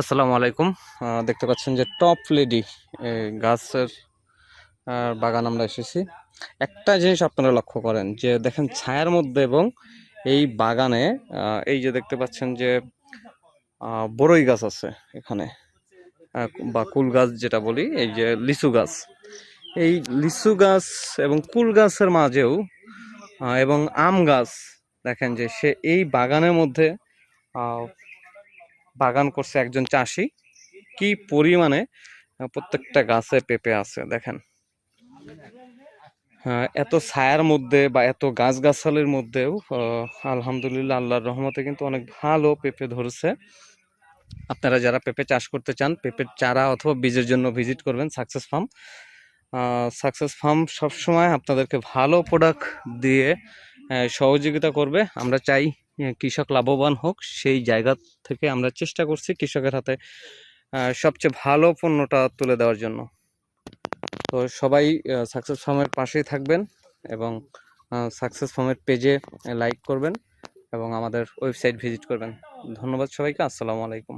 আসসালামু আলাইকুম। দেখতে পাচ্ছেন যে টপ লেডি গাছের বাগান আমরা এসেছি। একটা জিনিস আপনারা লক্ষ্য করেন যে দেখেন ছায়ার মধ্যে এবং এই বাগানে এই যে দেখতে পাচ্ছেন যে বড়ই গাছ আছে এখানে বা কুল গাছ যেটা বলি, এই যে লিচু গাছ। এই লিচু গাছ এবং কুল গাছের মাঝেও এবং আম গাছ, দেখেন যে সে এই বাগানের মধ্যে বাগান করছে একজন চাষি। কি পরিমাণে প্রত্যেকটা গাছে পেঁপে আছে দেখেন। আহ, এত ছায়ার মধ্যে বা এত গাছগাছালির মধ্যেও আলহামদুলিল্লাহ আল্লাহর রহমতে কিন্তু অনেক ভালো পেঁপে ধরছে। আপনারা যারা পেঁপে চাষ করতে চান পেঁপের চারা অথবা বীজের জন্য ভিজিট করবেন সাকসেস ফার্ম। সাকসেস ফার্ম সবসময় আপনাদেরকে ভালো প্রোডাক্ট দিয়ে সহযোগিতা করবে। আমরা চাই কৃষক লাভবান হোক, সেই জায়গা থেকে আমরা চেষ্টা করছি কৃষকের হাতে সবচেয়ে ভালো পণ্যটা তুলে দেওয়ার জন্য। তো সবাই সাকসেস ফার্মের পাশেই থাকবেন এবং সাকসেস ফার্মের পেজে লাইক করবেন এবং আমাদের ওয়েবসাইট ভিজিট করবেন। ধন্যবাদ সবাইকে, আসসালামু আলাইকুম।